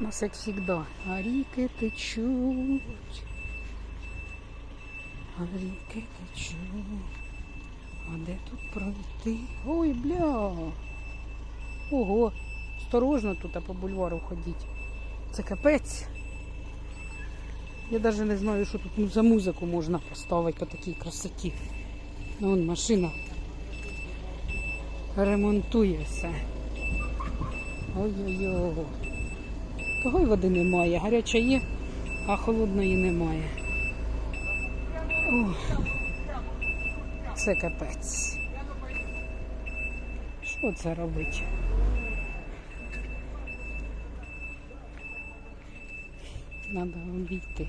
У нас як завжди. А ріки течуть. А ріки течуть. А де тут пройти? Ой, бля. Ого. Осторожно тут а по бульвару ходіть. Це капець. Я навіть не знаю, що тут за музику можна поставити по такій красоті. Ну, вон машина ремонтує все. Ой-ой-ой. Того й води немає. Гаряча є, а холодної немає. Ох. Це капець. Що це робить? Треба обійти.